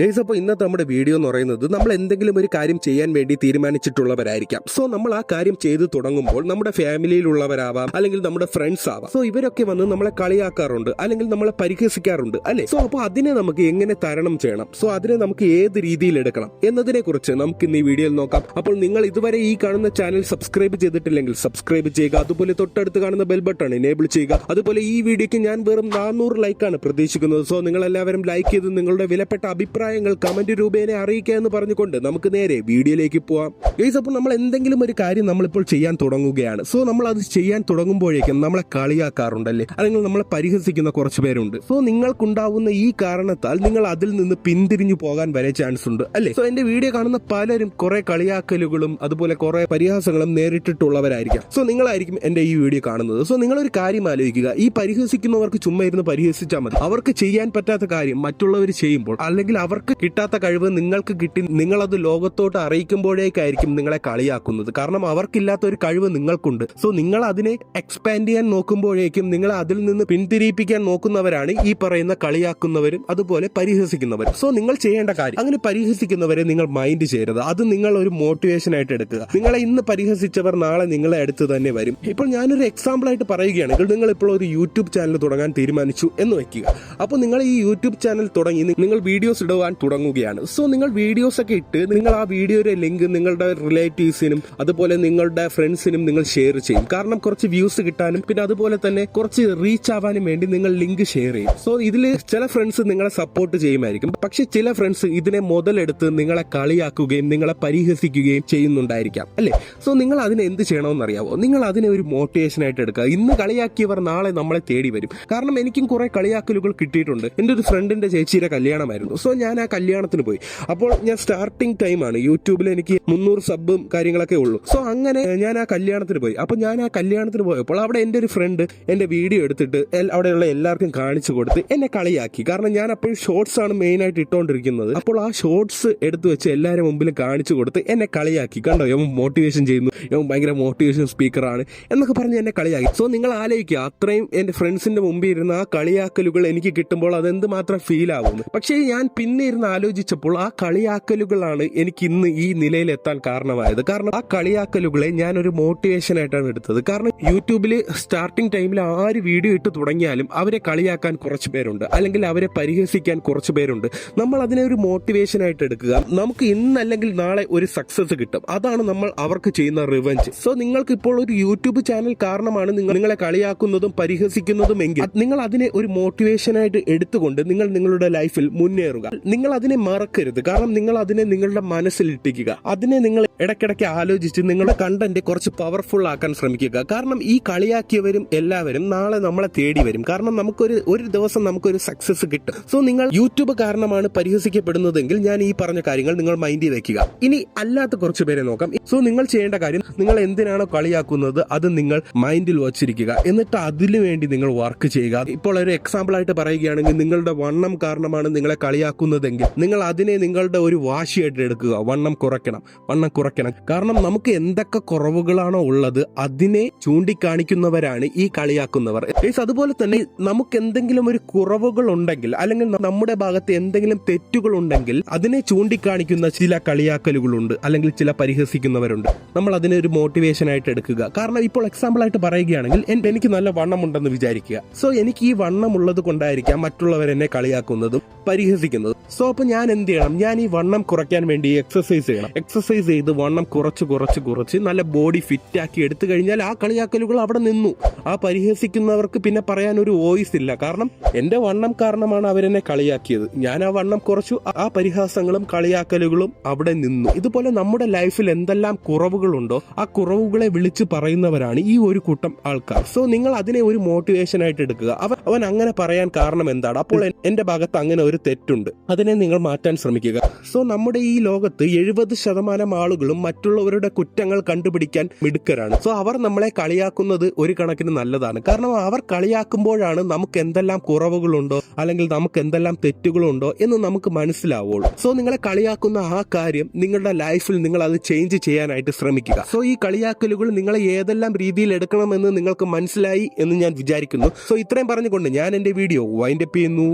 Guys അപ്പോൾ ഇന്നത്തെ നമ്മുടെ വീഡിയോ എന്ന് പറയുന്നത് നമ്മൾ എന്തെങ്കിലും ഒരു കാര്യം ചെയ്യാൻ വേണ്ടി തീരുമാനിച്ചിട്ടുള്ളവരായിരിക്കാം. സോ നമ്മൾ ആ കാര്യം ചെയ്തു തുടങ്ങുമ്പോൾ നമ്മുടെ ഫാമിലിയിലുള്ളവരാവാം അല്ലെങ്കിൽ നമ്മുടെ ഫ്രണ്ട്സ് ആവാം. സോ ഇവരൊക്കെ വന്ന് നമ്മളെ കളിയാക്കാറുണ്ട് അല്ലെങ്കിൽ നമ്മളെ പരിഹസിക്കാറുണ്ട് അല്ലെ? സോ അപ്പോൾ അതിനെ നമുക്ക് എങ്ങനെ തരണം ചെയ്യണം? സോ അതിനെ നമുക്ക് ഏത് രീതിയിൽ എടുക്കണം? എന്നതിനെ കുറിച്ച് നമുക്ക് ഇന്ന് ഈ വീഡിയോയിൽ നോക്കാം. അപ്പോൾ നിങ്ങൾ ഇതുവരെ ഈ കാണുന്ന ചാനൽ സബ്സ്ക്രൈബ് ചെയ്തിട്ടില്ലെങ്കിൽ സബ്സ്ക്രൈബ് ചെയ്യുക. അതുപോലെ തൊട്ടടുത്ത് കാണുന്ന ബെൽ ബട്ടൺ എനേബിൾ ചെയ്യുക. അതുപോലെ ഈ വീഡിയോക്ക് ഞാൻ വെറും നാനൂറ് ലൈക്കാണ് പ്രതീക്ഷിക്കുന്നത്. സോ നിങ്ങൾ എല്ലാവരും ലൈക്ക് ചെയ്ത് നിങ്ങളുടെ വിലപ്പെട്ട അഭിപ്രായങ്ങൾ കമന്റ് രൂപേണ അറിയിക്കുക എന്ന് പറഞ്ഞുകൊണ്ട് നമുക്ക് നേരെ വീഡിയോയിലേക്ക് പോവാം. ഗൈസ് അപ്പോൾ നമ്മൾ എന്തെങ്കിലും ഒരു കാര്യം നമ്മളിപ്പോൾ ചെയ്യാൻ തുടങ്ങുകയാണ്. സോ നമ്മൾ അത് ചെയ്യാൻ തുടങ്ങുമ്പോഴേക്കും നമ്മളെ കളിയാക്കാറുണ്ടല്ലേ? അല്ലെങ്കിൽ നമ്മളെ പരിഹസിക്കുന്ന കുറച്ച് പേരുണ്ട്. സോ നിങ്ങൾക്കുണ്ടാവുന്ന ഈ കാരണത്താൽ നിങ്ങൾ അതിൽ നിന്ന് പിന്തിരിഞ്ഞു പോകാൻ വരെ ചാൻസ് ഉണ്ട് അല്ലേ? സോ എന്റെ വീഡിയോ കാണുന്ന പലരും കുറെ കളിയാക്കലുകളും അതുപോലെ കുറെ പരിഹാസങ്ങളും നേരിട്ടിട്ടുള്ളവരായിരിക്കാം. സോ നിങ്ങളായിരിക്കും എന്റെ ഈ വീഡിയോ കാണുന്നത്. സോ നിങ്ങൾ ഒരു കാര്യം ആലോചിക്കുക. ഈ പരിഹസിക്കുന്നവർക്ക് ചുമ്മാ ഇരുന്ന് പരിഹസിച്ചാൽ മതി. അവർക്ക് ചെയ്യാൻ പറ്റാത്ത കാര്യം മറ്റുള്ളവർ ചെയ്യുമ്പോൾ അല്ലെങ്കിൽ അവർക്ക് കിട്ടാത്ത കഴിവ് നിങ്ങൾക്ക് കിട്ടി നിങ്ങളത് ലോകത്തോട്ട് അറിയിക്കുമ്പോഴേക്കായിരിക്കും നിങ്ങളെ കളിയാക്കുന്നത്. കാരണം അവർക്കില്ലാത്ത ഒരു കഴിവ് നിങ്ങൾക്കുണ്ട്. സോ നിങ്ങൾ അതിനെ എക്സ്പാൻഡ് ചെയ്യാൻ നോക്കുമ്പോഴേക്കും നിങ്ങൾ അതിൽ നിന്ന് പിന്തിരിപ്പിക്കാൻ നോക്കുന്നവരാണ് ഈ പറയുന്ന കളിയാക്കുന്നവരും അതുപോലെ പരിഹസിക്കുന്നവരും. സോ നിങ്ങൾ ചെയ്യേണ്ട കാര്യം അങ്ങനെ പരിഹസിക്കുന്നവരെ നിങ്ങൾ മൈൻഡ് ചെയ്യരുത് അത് നിങ്ങൾ ഒരു മോട്ടിവേഷൻ ആയിട്ട് എടുക്കുക. നിങ്ങളെ ഇന്ന് പരിഹസിച്ചവർ നാളെ നിങ്ങളെ അടുത്ത് തന്നെ വരും. ഇപ്പോൾ ഞാനൊരു എക്സാമ്പിൾ ആയിട്ട് പറയുകയാണെങ്കിൽ നിങ്ങൾ ഇപ്പോൾ ഒരു യൂട്യൂബ് ചാനൽ തുടങ്ങാൻ തീരുമാനിച്ചു എന്ന് വെക്കുക അപ്പോൾ നിങ്ങൾ ഈ യൂട്യൂബ് ചാനൽ തുടങ്ങി നിങ്ങൾ വീഡിയോസ് ഇടുവാൻ തുടങ്ങുകയാണ്. സോ നിങ്ങൾ വീഡിയോസ് ഒക്കെ ഇട്ട് നിങ്ങൾ ആ വീഡിയോയുടെ ലിങ്ക് നിങ്ങളുടെ റിലേറ്റീവ്സിനും അതുപോലെ നിങ്ങളുടെ ഫ്രണ്ട്സിനും നിങ്ങൾ ഷെയർ ചെയ്യും. കാരണം കുറച്ച് വ്യൂസ് കിട്ടാനും പിന്നെ അതുപോലെ തന്നെ കുറച്ച് റീച്ച് ആവാനും വേണ്ടി നിങ്ങൾ ലിങ്ക് ഷെയർ ചെയ്യും. സോ ഇതിൽ ചില ഫ്രണ്ട്സ് നിങ്ങളെ സപ്പോർട്ട് ചെയ്യുമായിരിക്കും. പക്ഷെ ചില ഫ്രണ്ട്സ് ഇതിനെ മുതലെടുത്ത് നിങ്ങളെ കളിയാക്കുകയും നിങ്ങളെ പരിഹസിക്കുകയും ചെയ്യുന്നുണ്ടായിരിക്കാം. അല്ലേ? സോ നിങ്ങൾ അതിനെ എന്ത് ചെയ്യണമെന്ന് അറിയാവോ നിങ്ങൾ അതിനെ ഒരു മോട്ടിവേഷൻ ആയിട്ട് എടുക്കുക. ഇന്ന് കളിയാക്കിയവർ നാളെ നമ്മളെ തേടി വരും. കാരണം എനിക്കും കുറെ കളിയാക്കലുകൾ കിട്ടിയിട്ടുണ്ട്. എന്റെ ഒരു ഫ്രണ്ടിന്റെ ചേച്ചിയുടെ കല്യാണമായിരുന്നു. സോ ഞാൻ ആ കല്യാണത്തിന് പോയി. അപ്പോൾ ഞാൻ സ്റ്റാർട്ടിംഗ് ടൈമാണ് യൂട്യൂബിൽ എനിക്ക് മുന്നൂറ് സബും കാര്യങ്ങളൊക്കെ ഉള്ളൂ. സോ അങ്ങനെ ഞാൻ ആ കല്യാണത്തിന് പോയി. അപ്പോൾ ഞാൻ ആ കല്യാണത്തിന് പോയപ്പോൾ അവിടെ എന്റെ ഒരു ഫ്രണ്ട് എന്റെ വീഡിയോ എടുത്തിട്ട് അവിടെയുള്ള എല്ലാവർക്കും കാണിച്ചു കൊടുത്ത് എന്നെ കളിയാക്കി. കാരണം ഞാൻ അപ്പോഴും ഷോർട്സ് ആണ് മെയിൻ ആയിട്ട് ഇട്ടുകൊണ്ടിരിക്കുന്നത് അപ്പോൾ ആ ഷോർട്സ് എടുത്തു വെച്ച് എല്ലാവരും മുമ്പിൽ കാണിച്ചു കൊടുത്ത് എന്നെ കളിയാക്കി. കണ്ടോ? യവൻ മോട്ടിവേഷൻ ചെയ്യുന്നു. യവൻ ഭയങ്കര മോട്ടിവേഷൻ സ്പീക്കറാണ് എന്നൊക്കെ പറഞ്ഞ് എന്നെ കളിയാക്കി. സോ നിങ്ങൾ ആലോചിക്കുക. അത്രയും എന്റെ ഫ്രണ്ട്സിന്റെ മുമ്പിൽ ഇരുന്ന് ആ കളിയാക്കലുകൾ എനിക്ക് കിട്ടുമ്പോൾ അതെന്ത് മാത്രം ഫീൽ ആവുന്നു. പക്ഷേ ഞാൻ പിന്നെ ഇരുന്ന് ആലോചിച്ചപ്പോൾ ആ കളിയാക്കലുകളാണ് എനിക്ക് ഇന്ന് ഈ നിലയിലെത്താൻ കാരണമായത്. കാരണം ആ കളിയാക്കലുകളെ ഞാൻ ഒരു മോട്ടിവേഷൻ ആയിട്ടാണ് എടുത്തത്. കാരണം യൂട്യൂബിൽ സ്റ്റാർട്ടിംഗ് ടൈമിൽ ആര് വീഡിയോ ഇട്ട് തുടങ്ങിയാലും അവരെ കളിയാക്കാൻ കുറച്ച് പേരുണ്ട്. അല്ലെങ്കിൽ അവരെ പരിഹസിക്കാൻ കുറച്ച് പേരുണ്ട്. നമ്മൾ അതിനെ ഒരു മോട്ടിവേഷൻ ആയിട്ട് എടുക്കുക. നമുക്ക് ഇന്ന് അല്ലെങ്കിൽ നാളെ ഒരു സക്സസ് കിട്ടും. അതാണ് നമ്മൾ അവർക്ക് ചെയ്യുന്ന റിവഞ്ച് സോ നിങ്ങൾക്ക് ഇപ്പോൾ ഒരു യൂട്യൂബ് ചാനൽ കാരണമാണ് നിങ്ങൾ നിങ്ങളെ കളിയാക്കുന്നതും പരിഹസിക്കുന്നതും എങ്കിൽ നിങ്ങൾ അതിനെ ഒരു മോട്ടിവേഷൻ ആയിട്ട് എടുത്തുകൊണ്ട് നിങ്ങൾ നിങ്ങളുടെ ലൈഫിൽ മുന്നേറുക. നിങ്ങൾ അതിനെ മറക്കരുത്. കാരണം നിങ്ങൾ അതിനെ നിങ്ങളുടെ മനസ്സിൽ ഇട്ടിക്കുക അതിനെ നിങ്ങൾ ഇടയ്ക്കിടയ്ക്ക് ആലോചിച്ച് നിങ്ങളുടെ കണ്ടന്റ് കുറച്ച് പവർഫുൾ ആക്കാൻ ശ്രമിക്കുക. കാരണം ഈ കളിയാക്കിയവരും എല്ലാവരും നാളെ നമ്മളെ തേടി വരും. കാരണം നമുക്കൊരു ഒരു ദിവസം നമുക്കൊരു സക്സസ് കിട്ടും. സോ നിങ്ങൾ യൂട്യൂബ് കാരണമാണ് പരിഹസിക്കപ്പെടുന്നതെങ്കിൽ ഞാൻ ഈ പറഞ്ഞ കാര്യങ്ങൾ നിങ്ങൾ മൈൻഡ് ചെയ്ത് വെക്കുക. ഇനി അല്ലാത്ത കുറച്ച് പേരെ നോക്കാം. സോ നിങ്ങൾ ചെയ്യേണ്ട കാര്യം നിങ്ങൾ എന്തിനാണോ കളിയാക്കുന്നത് അത് നിങ്ങൾ മൈൻഡിൽ വച്ചിരിക്കുക. എന്നിട്ട് അതിനു വേണ്ടി നിങ്ങൾ വർക്ക് ചെയ്യുക. ഇപ്പോൾ ഒരു എക്സാമ്പിൾ ആയിട്ട് പറയുകയാണെങ്കിൽ നിങ്ങളുടെ വണ്ണം കാരണമാണ് നിങ്ങളെ കളിയാക്കുന്നതെങ്കിൽ നിങ്ങൾ അതിനെ നിങ്ങളുടെ ഒരു വാശിയായിട്ട് എടുക്കുക. വണ്ണം കുറയ്ക്കണം. വണ്ണം കുറയ്ക്കണം കാരണം നമുക്ക് എന്തൊക്കെ കുറവുകളാണോ ഉള്ളത് അതിനെ ചൂണ്ടിക്കാണിക്കുന്നവരാണ് ഈ കളിയാക്കുന്നവർ. അതുപോലെ തന്നെ നമുക്ക് എന്തെങ്കിലും ഒരു കുറവുകൾ ഉണ്ടെങ്കിൽ അല്ലെങ്കിൽ നമ്മുടെ ഭാഗത്ത് എന്തെങ്കിലും തെറ്റുകൾ ഉണ്ടെങ്കിൽ അതിനെ ചൂണ്ടിക്കാണിക്കുന്ന ചില കളിയാക്കലുകളുണ്ട് അല്ലെങ്കിൽ ചില പരിഹസിക്കുന്നവരുണ്ട്. നമ്മൾ അതിനെ ഒരു മോട്ടിവേഷൻ ആയിട്ട് എടുക്കുക. കാരണം ഇപ്പോൾ എക്സാമ്പിൾ ആയിട്ട് പറയുകയാണെങ്കിൽ എനിക്ക് നല്ല വണ്ണം ഉണ്ടെന്ന് വിചാരിക്കുക. സോ എനിക്ക് ഈ വണ്ണം ഉള്ളത് കൊണ്ടായിരിക്കാം മറ്റുള്ളവർ എന്നെ കളിയാക്കുന്നതും പരിഹസിക്കുന്നതും. സോ അപ്പൊ ഞാൻ എന്ത് ചെയ്യണം? ഞാൻ ഈ വണ്ണം കുറയ്ക്കാൻ വേണ്ടി എക്സസൈസ് ചെയ്യണം. എക്സസൈസ് ചെയ്ത് വണ്ണം കുറച്ച് കുറച്ച് കുറച്ച് നല്ല ബോഡി ഫിറ്റാക്കി എടുത്തു കഴിഞ്ഞാൽ ആ കളിയാക്കലുകൾ അവിടെ നിന്നു. ആ പരിഹസിക്കുന്നവർക്ക് പിന്നെ പറയാൻ ഒരു വോയിസ് ഇല്ല. കാരണം എന്റെ വണ്ണം കാരണമാണ് അവരെന്നെ കളിയാക്കിയത്. ഞാൻ ആ വണ്ണം കുറച്ചു ആ- പരിഹാസങ്ങളും കളിയാക്കലുകളും അവിടെ നിന്നു. ഇതുപോലെ നമ്മുടെ ലൈഫിൽ എന്തെല്ലാം കുറവുകളുണ്ടോ ആ കുറവുകളെ വിളിച്ചു പറയുന്നവരാണ് ഈ ഒരു കൂട്ടം ആൾക്കാർ. സോ നിങ്ങൾ അതിനെ ഒരു മോട്ടിവേഷൻ ആയിട്ട് എടുക്കുക. അവൻ അവൻ അങ്ങനെ പറയാൻ കാരണം എന്താണ്? അപ്പോൾ എന്റെ ഭാഗത്ത് അങ്ങനെ ഒരു തെറ്റുണ്ട്. അതിനെ നിങ്ങൾ മാറ്റാൻ ശ്രമിക്കുക. സോ നമ്മുടെ ഈ ലോകത്ത് എഴുപത് ശതമാനം ആളുകളും മറ്റുള്ളവരുടെ കുറ്റങ്ങൾ കണ്ടുപിടിക്കാൻ മിടുക്കരാണ്. സോ അവർ നമ്മളെ കളിയാക്കുന്നത് ഒരു കണക്കിന് നല്ലതാണ്. കാരണം അവർ കളിയാക്കുമ്പോഴാണ് നമുക്ക് എന്തെല്ലാം കുറവുകളുണ്ടോ അല്ലെങ്കിൽ നമുക്ക് എന്തെല്ലാം തെറ്റുകളുണ്ടോ എന്ന് നമുക്ക് മനസ്സിലാവുള്ളൂ. സോ നിങ്ങളെ കളിയാക്കുന്ന ആ കാര്യം നിങ്ങളുടെ ലൈഫിൽ നിങ്ങൾ അത് ചേഞ്ച് ചെയ്യാനായിട്ട് ശ്രമിക്കുക. സോ ഈ കളിയാക്കലുകൾ നിങ്ങളെ ഏതെല്ലാം രീതിയിൽ എടുക്കണമെന്ന് നിങ്ങൾക്ക് മനസ്സിലായി എന്ന് ഞാൻ വിചാരിക്കുന്നു. സോ ഇത്രയും പറഞ്ഞുകൊണ്ട് ഞാൻ എന്റെ വീഡിയോ വൈൻഡപ്പ് ചെയ്യുന്നു.